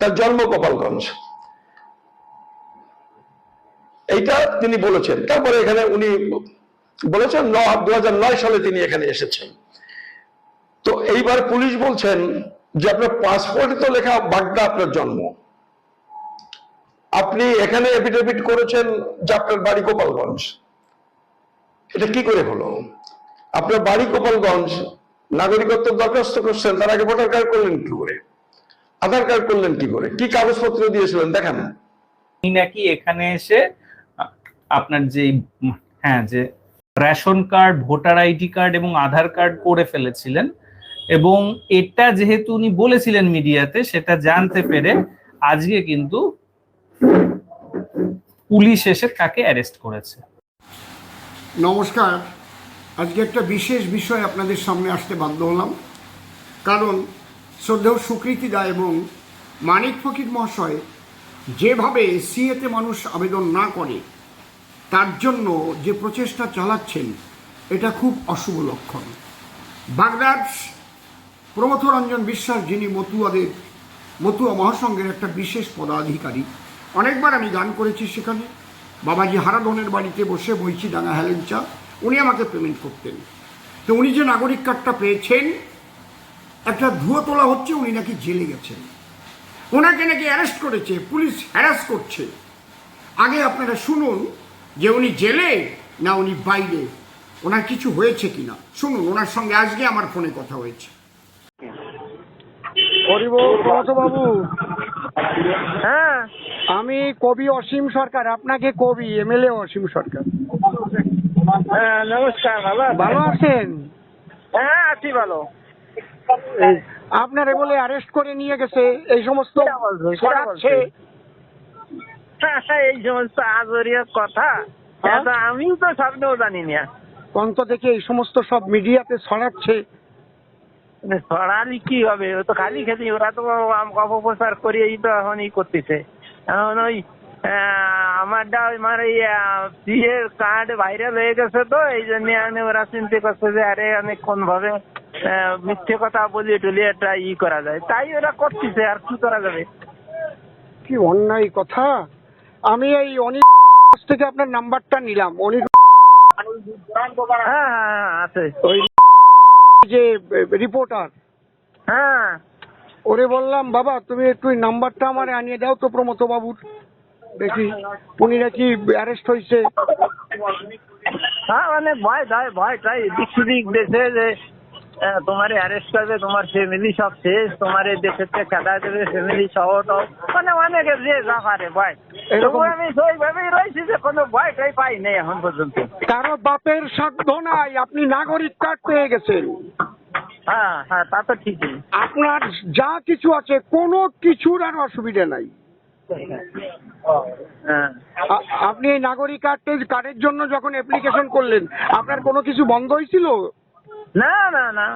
তার জন্ম গোপালগঞ্জ। এইটা তিনি বলেছেন। তারপরে এখানে উনি বলেছেন দু হাজার নয় সালে তিনি এখানে এসেছেন। তো এইবার পুলিশ বলছেন যে আপনার পাসপোর্টে তো লেখা বাগদা আপনার জন্ম। আপনি এখানে এফিডেভিট করেছেন যে আপনার বাড়ি গোপালগঞ্জ। এটা কি করে হলো? আপনার বাড়ি গোপালগঞ্জ, নাগরিকত্ব দরখাস্ত করছেন, তার আগে ভোটার কার্ড করলেন কি করে? আধার কার্ড করলেন কি করে? কি কাগজপত্র দিয়েছিলেন? দেখান। উনি নাকি এখানে এসে আপনার যে হ্যাঁ যে ration card voter ID card এবং আধার কার্ড করে ফেলেছিলেন এবং এটা যেহেতু উনি বলেছিলেন মিডিয়াতে সেটা জানতে পেরে আজকে কিন্তু পুলিশ এসে তাকে অ্যারেস্ট করেছে। নমস্কার। আজকে একটা বিশেষ বিষয় আপনাদের সামনে আসতে বাধ্য হলাম। কারণ শ্রদ্ধেয় সুকৃতি দা এবং মানিক ফকির মহাশয় যেভাবে সিএতে মানুষ আবেদন না করে, তার জন্য যে প্রচেষ্টা চালাচ্ছেন, এটা খুব অশুভ লক্ষণ। বাগদার প্রমথ রঞ্জন বিশ্বাস যিনি মতুয়াদের, মতুয়া মহাসংঘের একটা বিশেষ পদাধিকারী, অনেকবার আমি গান করেছি সেখানে। বাবাজি হারাধনের বাড়িতে বসে বইছি ডাঙা হেলেঞ্চা, উনি আমাকে পেমেন্ট করতেন। তো উনি যে নাগরিক কার্ডটা পেয়েছেন একটা ধুয়ো তোলা হচ্ছে উনি নাকি জেলে গেছেন ওনাকে নাকি অ্যারেস্ট করেছে পুলিশ হ্যারাস করছে। আগে আপনারা শুনুন যে উনি জেলে না উনি বাইরে। ওনার কিছু হয়েছে কিনা? শুনুন ওনার সঙ্গে আজকে আমার ফোনে কথা হয়েছে। বাবু হ্যাঁ। আমি কবি অসীম সরকার আপনাকে কবি এমএলএ অসীম সরকার। হ্যাঁ নমস্কার ভালো আছেন? ভালো আছেন? হ্যাঁ আছি ভালো। আপনারে বলে অ্যারেস্ট করে নিয়ে গেছে এই সমস্ত ছড়াচ্ছে। হ্যাঁ, এই সমস্ত আজরীয় কথা। হ্যাঁ? এটা আমিও তো স্বপ্নেও জানি না অন্ত দেখে এই সমস্ত সব মিডিয়াতে ছড়াচ্ছে। মানে ছড়ালি কি হবে? ও তো খালি খেতে ওরা তো আম- অপপ্রচার করে এই তো এখন ই করতেছে। এখন ওই আমারটা আমার এই বিয়ের কার্ড ভাইরাল হয়ে গেছে তো এই জন্য আমি ওরা চিন্তা করছে যে আরে অনেক কোন ভাবে মিথ্যে কথা বলিয়ে টলিয়ে একটা ই করা যায়। তাই ওরা করতেছে আর কি করা যাবে? কি অন্যায় কথা? আমি এই অনিক থেকে আপনার নাম্বারটা নিলাম। অনিক হ্যাঁ হ্যাঁ হ্যাঁ আছে। ওই যে রিপোর্টার হ্যাঁ। ওরে বললাম বাবা তুমি একটু নাম্বারটা আমার আনিয়ে দাও তো প্রমথ বাবুর। দেখি উনি নাকি অ্যারেস্ট হয়েছে হ্যাঁ মানে ভয় ভয় ভয় তাই দিক দেশে যে তোমার অ্যারেস্ট করবে তোমার ফ্যামিলি সব শেষ তোমার দেশের থেকে দেবে ফ্যামিলি সহ টহ। মানে অনেকে যে যা পারে এরকম- আমি সেইভাবেই রয়েছি যে কোনো ভয়টাই পাই নাই এখন পর্যন্ত। কারও বাপের সাধ্য নাই আপনি নাগরিক কার্ড পেয়ে গেছেন। হ্যাঁ হ্যাঁ তা তো ঠিকই। আপনার যা কিছু আছে কোনো কিছুর আর অসুবিধা নাই। হ্যাঁ। আপনি এই নাগরিক কার্ডের কার্ডের জন্য যখন অ্যাপ্লিকেশন করলেন আপনার কোনো কিছু বন্ধ হয়েছিল না না না।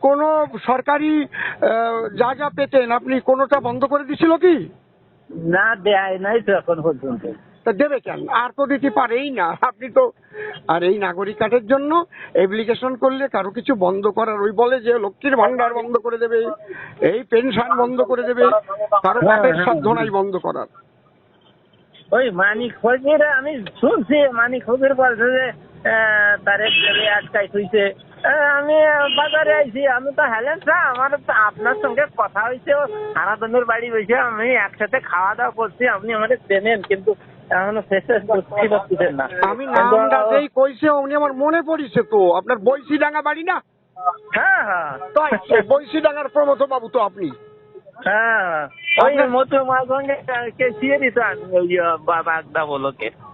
কোনো সরকারি আহ, যা যা পেতেন আপনি কোনোটা বন্ধ করে দিছিল কি? না দেয় নাই তো এখন পর্যন্ত। তা দেবে কেন? আর তো দিতে পারেই না। আপনি তো আর এই নাগরিক কার্ডের জন্য অ্যাপ্লিকেশন করলে কারও কিছু বন্ধ করার ওই বলে যে লক্ষ্মীর ভান্ডার বন্ধ করে দেবে এই পেনশন বন্ধ করে দেবে কারও বাপের সাধ্য নাই বন্ধ করার। ওই মানিক ফকির আমি শুনছি মানিক ফকির বলছে যে তারে জেলে আটকাই থইছে। আমি বাজারে আইছি আমি তো হেলেন স্যার আমার তো আপনার সঙ্গে কথা হয়েছে ও হারাধনের বাড়ি বসে আমি একসাথে খাওয়া দাওয়া করছি আপনি আমাদের চেনেন কিন্তু এখনও শেষে বুঝতে পারতেছেন না। আমি নামটা যেই কইছে উনি আমার মনে পড়িছে তো আপনার বৈশিডাঙ্গা বাড়ি না? হ্যাঁ হ্যাঁ। তাই বৈশিডাঙ্গার প্রমথ বাবু তো আপনি। হ্যাঁ।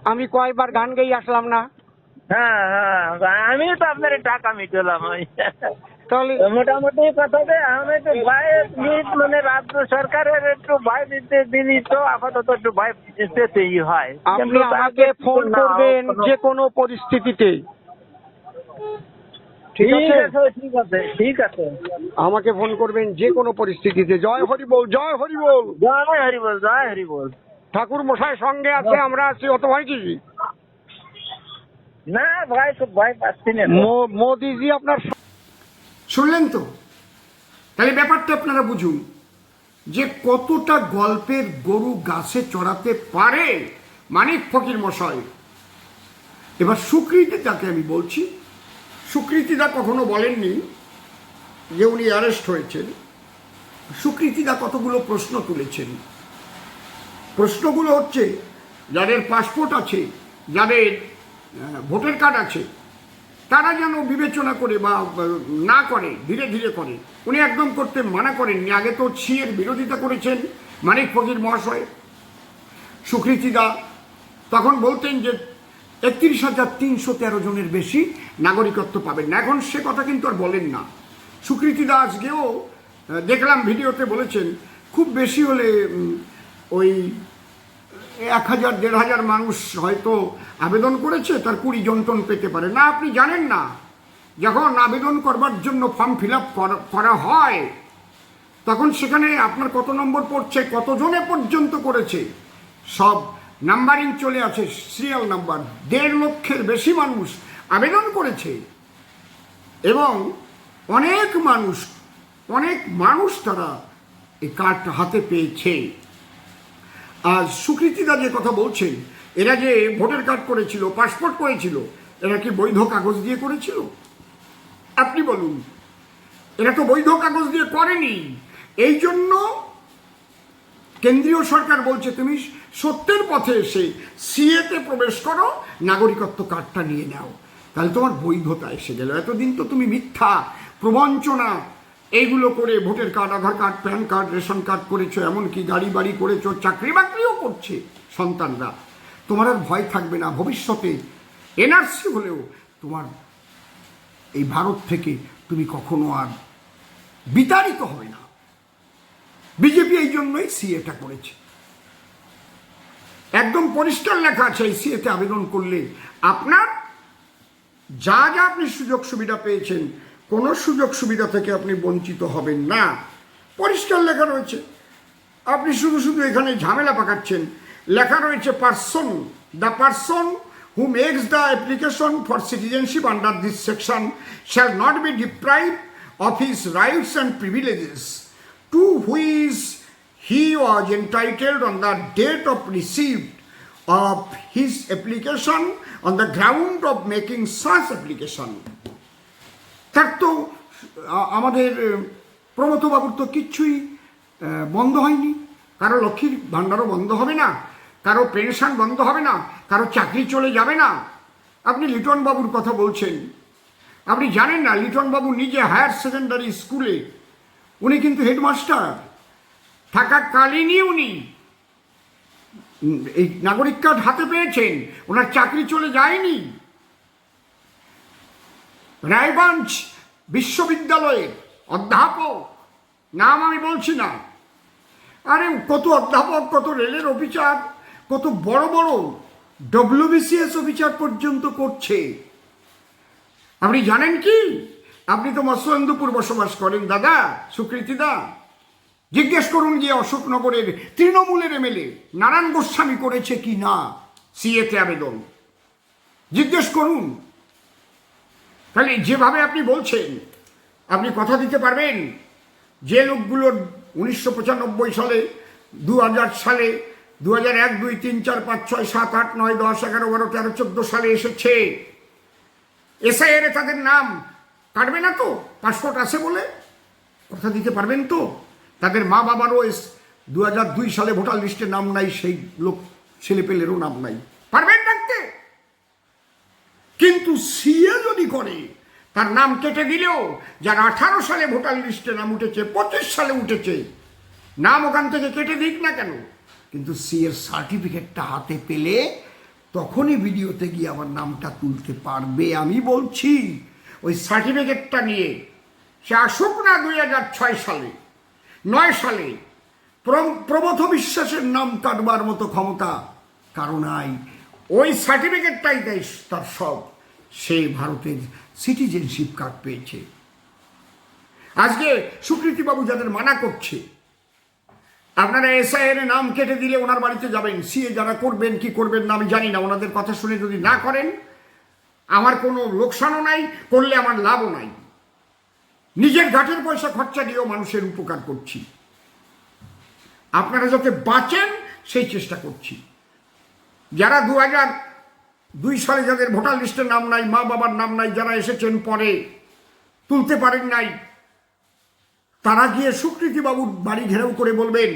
আমি কয়বার গান গেয়ে আসলাম না? হ্যাঁ হ্যাঁ আমি তো আপনার টাকা মিটালাম ওই। তাহলে মোটামুটি কথাতে আমি একটু ভয় মানে রাজ্য সরকারের একটু ভয় দিতে দিলি তো আপাতত একটু ভয় দিতেই হয়। আপনি আমাকে ফোন করবেন যে কোনো পরিস্থিতিতে। ঠিক আছে? ঠিক আছে ঠিক আছে আমাকে ফোন করবেন যে কোনো পরিস্থিতিতে। জয় হরি বল জয় হরি বল জয় হরি বল জয় হরি বল ঠাকুর মশাই সঙ্গে আছে আমরা আছি। অত ভয় কি? না ভয় তো ভয় পাচ্ছি না। মোদিজি আপনার শুনলেন তো? তাহলে ব্যাপারটা আপনারা বুঝুন। যে কতটা গল্পের গরু গাছে চড়াতে পারে মানিক ফকির মশাই? এবার সুকৃতি তাকে আমি বলছি সুকৃতিদা কখনো বলেননি যে উনি অ্যারেস্ট হয়েছেন। সুকৃতিদা কতগুলো প্রশ্ন তুলেছেন। প্রশ্নগুলো হচ্ছে, যাদের পাসপোর্ট আছে, যাদের ভোটার কার্ড আছে, তারা যেন বিবেচনা করে বা না করে, ধীরে ধীরে করে। উনি একদম করতে মানা করেননি। আগে তো ছিয়ের বিরোধিতা করেছেন মানিক ফকির মহাশয়। সুকৃতিদা তখন বলতেন যে একত্রিশ হাজার তিনশো তেরো জনের বেশি নাগরিকত্ব পাবেন না। এখন সে কথা কিন্তু আর বলেন না। সুকৃতিদা দাস আহ, দেখলাম ভিডিওতে বলেছেন খুব বেশি হলে ওই এক হাজার দেড় হাজার মানুষ হয়তো আবেদন করেছে তার কুড়ি জনটন পেতে পারে। না আপনি জানেন না যখন আবেদন করবার জন্য ফর্ম ফিল আপ করা হয় তখন সেখানে আপনার কত নম্বর পড়ছে কতজনে পর্যন্ত করেছে সব নাম্বারিং চলে আছে সিরিয়াল নাম্বার। দেড় লক্ষের বেশি মানুষ আবেদন করেছে। এবং অনেক মানুষ অনেক মানুষ তারা এই কার্ডটা হাতে পেয়েছে। আর সুকৃতিদা যে কথা বলছেন, এরা যে ভোটার কার্ড করেছিল, পাসপোর্ট করেছিল, এরা কি বৈধ কাগজ দিয়ে করেছিল? আপনি বলুন, এরা তো বৈধ কাগজ দিয়ে করেনি। এই জন্য কেন্দ্রীয় সরকার বলছে তুমি সত্যের পথে এসে সিএতে প্রবেশ করো, নাগরিকত্ব কার্ডটা নিয়ে নাও। তাহলে তোমার বৈধতা এসে গেল। এতদিন তো তুমি মিথ্যা, প্রবঞ্চনা, এইগুলো করে voter card, Aadhaar card, PAN card, ration card করেছ, এমনকি গাড়ি বাড়ি করেছ, চাকরি বাকরিও করছে সন্তানরা। তোমার আর ভয় থাকবে না। ভবিষ্যতে এনআরসি হলেও তোমার এই ভারত থেকে তুমি কখনো আর বিতাড়িত হবে না। বিজেপি এই জন্যই সিএটা করেছে। একদম পরিষ্কার লেখা আছে এই সিএতে আবেদন করলে আপনার যা যা আপনি সুযোগ সুবিধা পেয়েছেন, কোনো সুযোগ সুবিধা থেকে আপনি বঞ্চিত হবেন না। পরিষ্কার লেখা রয়েছে। আপনি শুধু শুধু এখানে ঝামেলা পাকাচ্ছেন। লেখা রয়েছে, person, the person who makes the application for citizenship under this section shall not be deprive of his rights and privileges to which he was entitled on the date of receipt of his application, on the ground of making such application. তার তো আমাদের প্রমথ বাবুর তো কিচ্ছুই বন্ধ হয়নি। কারও লক্ষ্মীর ভাণ্ডারও বন্ধ হবে না, কারও পেনশন বন্ধ হবে না, কারও চাকরি চলে যাবে না। আপনি লিটন বাবুর কথা বলছেন। আপনি জানেন না লিটন বাবু নিজে হায়ার সেকেন্ডারি স্কুলে উনি কিন্তু হেডমাস্টার। থাকাকালীনই উনি এই নাগরিক কার্ড হাতে পেয়েছেন। ওনার চাকরি চলে যায়নি। রায়গঞ্জ বিশ্ববিদ্যালয়ের অধ্যাপক, নাম আমি বলছি না। আরে, কত অধ্যাপক, কত রেলের অফিসার, কত বড় বড় ডব্লিউবিসিএস অফিসার পর্যন্ত করছে। আপনি জানেন কি? আপনি তো মৎস্যন্দুপুর বসবাস করেন, দাদা, সুকৃতিদা। জিজ্ঞেস করুন যে অশোকনগরের তৃণমূলের এমএলএ নারায়ণ গোস্বামী করেছে কি না, সিএতে আবেদন। জিজ্ঞেস করুন। তাহলে যেভাবে আপনি বলছেন, আপনি কথা দিতে পারবেন? যে লোকগুলোর উনিশশো সালে, দু হাজার সালে, দু হাজার এক, দুই, তিন, চার, পাঁচ, ছয়, সাত, আট, নয়, দশ, এগারো, বারো, তেরো, চোদ্দ সালে এসেছে। এসআইআরে তাদের নাম কাটবে না তো? পাসপোর্ট আছে বলে? কথা দিতে পারবেন তো? তাদের মা বাবারও এস দু দুই সালে ভোটার লিস্টে নাম নাই, সেই লোক ছেলেপেলেরও নাম নাই। পারবেন রাখতে কিন্তু সিএ যদি করে, তার নাম কেটে দিলেও যার আঠারো সালে ভোটার লিস্টে নাম উঠেছে, পঁচিশ সালে উঠেছে, নাম ওখান থেকে কেটে দিক না কেন? কিন্তু সিএর সার্টিফিকেটটা হাতে পেলে তখনই ভিডিওতে গিয়ে আমার নামটা তুলতে পারবে, আমি বলছি। ওই সার্টিফিকেটটা নিয়ে, সে আসুক না দুই হাজার ছয় সালে, নয় সালে, প্র- প্রবথ বিশ্বাসের নাম কাটবার মতো ক্ষমতা কারণ নাই। ওই সার্টিফিকেটটাই দেয় তার সব, সে ভারতের সিটিজেনশিপ কার্ড পেয়েছে। আজকে সুকৃতিবাবু যাদের মানা করছে, আপনারা এসআইএর নাম কেটে দিলে ওনার বাড়িতে যাবেন, সিএ যারা করবেন, কি করবেন না আমি জানি না, ওনাদের কথা শুনে যদি না করেন আমার কোনো লোকসানও নাই, করলে আমার লাভও নাই। নিজের ঘাটের পয়সা খরচা দিয়েও মানুষের উপকার করছি। আপনারা যাতে বাঁচেন, সেই চেষ্টা করছি। যারা দু হাজার দুই সালে যাদের ভোটার লিস্টের নাম নাই, মা বাবার নাম নাই, যারা এসেছেন পরে, তুলতে পারেন নাই, তারা গিয়ে সুকৃতি বাবুর বাড়ি ঘেরাও করে বলবেন,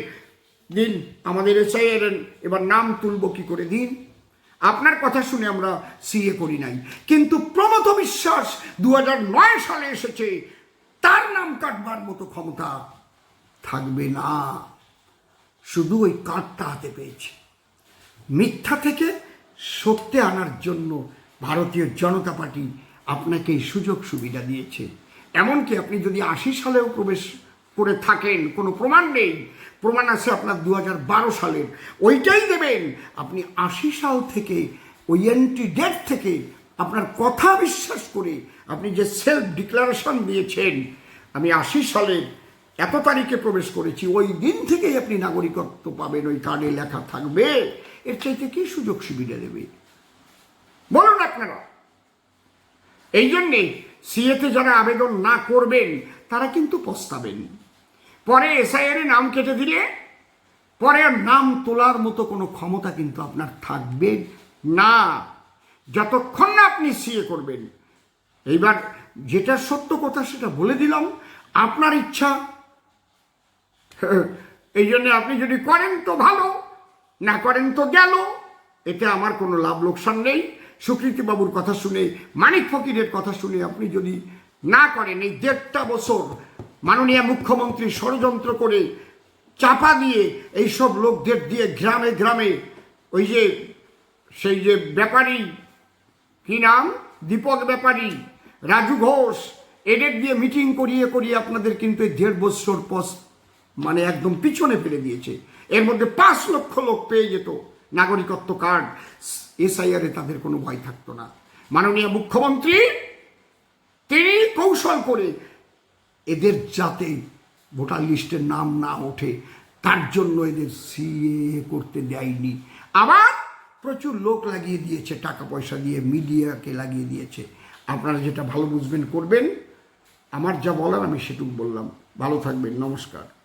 দিন, আমাদের এসে এলেন এবার নাম তুলব কি করে দিন? আপনার কথা শুনে আমরা সিএ করি নাই। কিন্তু প্রমথ বিশ্বাস দু সালে এসেছে, তার নাম কাটবার মতো ক্ষমতা থাকবে না। শুধু ওই কার্ডটা হাতে পেয়েছে। মিথ্যা থেকে সত্যে আনার জন্য ভারতীয় জনতা পার্টি আপনাকে সুযোগ সুবিধা দিয়েছে। এমনকি আপনি যদি আশি সালেও প্রবেশ করে থাকেন, কোনো প্রমাণ নেই। প্রমাণ আছে আপনার দু সালের। ওইটাই দেবেন। আপনি আশি সাল থেকে ওই এন্ট্রি ডেট থেকে আপনার কথা বিশ্বাস করে আপনি যে সেলফ ডিক্লারেশন দিয়েছেন, আমি আশি সালের এত তারিখে প্রবেশ করেছি, ওই দিন থেকেই আপনি নাগরিকত্ব পাবেন, ওই কার্ডে লেখা থাকবে। এর চাইতে কি সুযোগ সুবিধা দেবে? বলুন আপনারা। এই জন্যে সিএতে যারা আবেদন না করবেন, তারা কিন্তু পস্তাবেন। পরে এসআইআর নাম কেটে দিলে, পরে নাম তোলার মতো কোনো ক্ষমতা কিন্তু আপনার থাকবে না। যতক্ষণ না আপনি সিএ করবেন। এইবার যেটা সত্য কথা সেটা বলে দিলাম, আপনার ইচ্ছা। এই জন্য আপনি যদি করেন তো ভালো, না করেন তো গেল। এতে আমার কোনো লাভ লোকসান নেই। সুকৃতি বাবুর কথা শুনে, মানিক ফকিরের কথা শুনে আপনি যদি না করেন, এই দেড়টা বছর মাননীয় মুখ্যমন্ত্রী ষড়যন্ত্র করে চাপা দিয়ে এইসব লোকদের দিয়ে গ্রামে গ্রামে ওই যে, সেই যে ব্যাপারী, কি নাম? দীপক ব্যাপারী, রাজু ঘোষ, এদের দিয়ে মিটিং করিয়ে করিয়ে আপনাদের কিন্তু এই দেড় বছর পস মানে একদম পিছনে ফেলে দিয়েছে। এর মধ্যে পাঁচ লক্ষ লোক পেয়ে যেত নাগরিকত্ব কার্ড। এসআইআরে তাদের কোনো ভয় থাকতো না। মাননীয় মুখ্যমন্ত্রী, তিনি কৌশল করে এদের যাতে ভোটার লিস্টের নাম না ওঠে, তার জন্য এদের সিএ করতে দেয়নি। আবার প্রচুর লোক লাগিয়ে দিয়েছে, টাকা পয়সা দিয়ে মিডিয়াকে লাগিয়ে দিয়েছে। আপনারা যেটা ভালো বুঝবেন, করবেন। আমার যা বলার আমি সেটুকু বললাম। ভালো থাকবেন, নমস্কার।